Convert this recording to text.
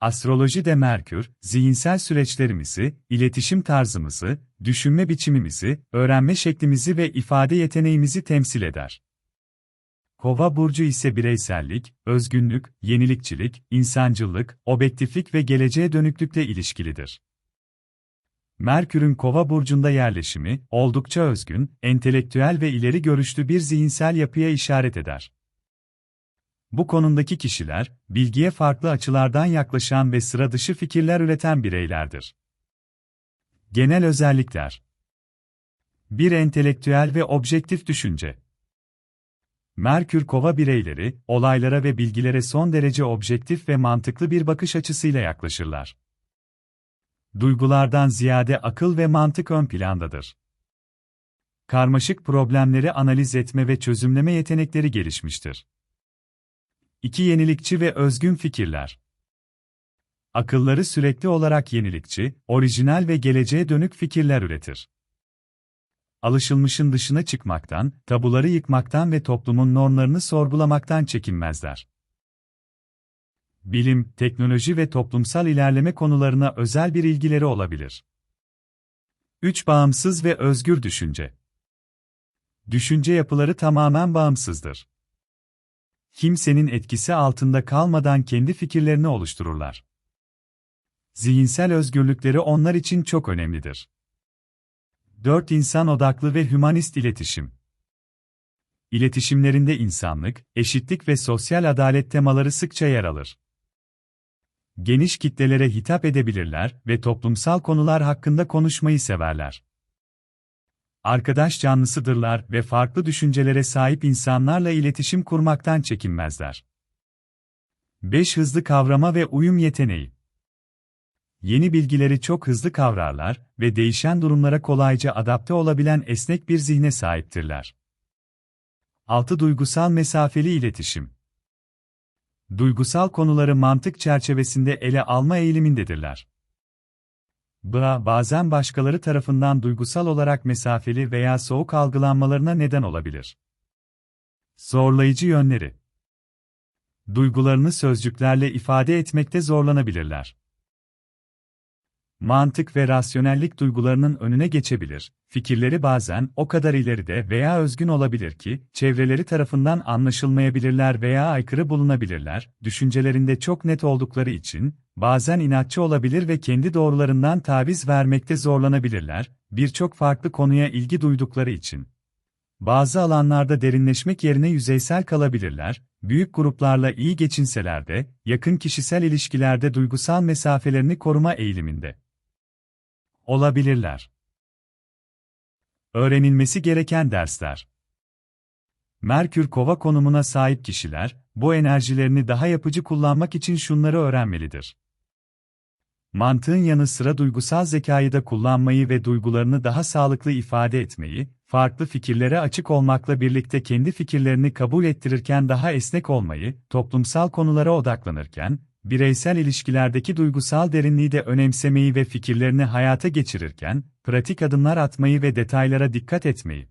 Astrolojide Merkür, zihinsel süreçlerimizi, iletişim tarzımızı, düşünme biçimimizi, öğrenme şeklimizi ve ifade yeteneğimizi temsil eder. Kova burcu ise bireysellik, özgünlük, yenilikçilik, insancıllık, objektiflik ve geleceğe dönüklükle ilişkilidir. Merkür'ün Kova burcunda yerleşimi oldukça özgün, entelektüel ve ileri görüşlü bir zihinsel yapıya işaret eder. Bu konumdaki kişiler, bilgiye farklı açılardan yaklaşan ve sıra dışı fikirler üreten bireylerdir. Genel özellikler Bir entelektüel ve objektif düşünce. Merkür Kova bireyleri, olaylara ve bilgilere son derece objektif ve mantıklı bir bakış açısıyla yaklaşırlar. Duygulardan ziyade akıl ve mantık ön plandadır. Karmaşık problemleri analiz etme ve çözümleme yetenekleri gelişmiştir. 2. Yenilikçi ve özgün fikirler. Akılları sürekli olarak yenilikçi, orijinal ve geleceğe dönük fikirler üretir. Alışılmışın dışına çıkmaktan, tabuları yıkmaktan ve toplumun normlarını sorgulamaktan çekinmezler. Bilim, teknoloji ve toplumsal ilerleme konularına özel bir ilgileri olabilir. 3. Bağımsız ve özgür düşünce. Düşünce yapıları tamamen bağımsızdır kimsenin etkisi altında kalmadan kendi fikirlerini oluştururlar. Zihinsel özgürlükleri onlar için çok önemlidir. 4. İnsan odaklı ve hümanist iletişim. İletişimlerinde insanlık, eşitlik ve sosyal adalet temaları sıkça yer alır. Geniş kitlelere hitap edebilirler ve toplumsal konular hakkında konuşmayı severler arkadaş canlısıdırlar ve farklı düşüncelere sahip insanlarla iletişim kurmaktan çekinmezler. 5. Hızlı kavrama ve uyum yeteneği. Yeni bilgileri çok hızlı kavrarlar ve değişen durumlara kolayca adapte olabilen esnek bir zihne sahiptirler. 6. Duygusal mesafeli iletişim. Duygusal konuları mantık çerçevesinde ele alma eğilimindedirler. BA bazen başkaları tarafından duygusal olarak mesafeli veya soğuk algılanmalarına neden olabilir. Zorlayıcı yönleri Duygularını sözcüklerle ifade etmekte zorlanabilirler. Mantık ve rasyonellik duygularının önüne geçebilir, fikirleri bazen o kadar ileride veya özgün olabilir ki, çevreleri tarafından anlaşılmayabilirler veya aykırı bulunabilirler, düşüncelerinde çok net oldukları için, bazen inatçı olabilir ve kendi doğrularından taviz vermekte zorlanabilirler, birçok farklı konuya ilgi duydukları için. Bazı alanlarda derinleşmek yerine yüzeysel kalabilirler, büyük gruplarla iyi geçinseler de, yakın kişisel ilişkilerde duygusal mesafelerini koruma eğiliminde olabilirler. Öğrenilmesi gereken dersler Merkür Kova konumuna sahip kişiler, bu enerjilerini daha yapıcı kullanmak için şunları öğrenmelidir. Mantığın yanı sıra duygusal zekayı da kullanmayı ve duygularını daha sağlıklı ifade etmeyi, farklı fikirlere açık olmakla birlikte kendi fikirlerini kabul ettirirken daha esnek olmayı, toplumsal konulara odaklanırken, bireysel ilişkilerdeki duygusal derinliği de önemsemeyi ve fikirlerini hayata geçirirken, pratik adımlar atmayı ve detaylara dikkat etmeyi,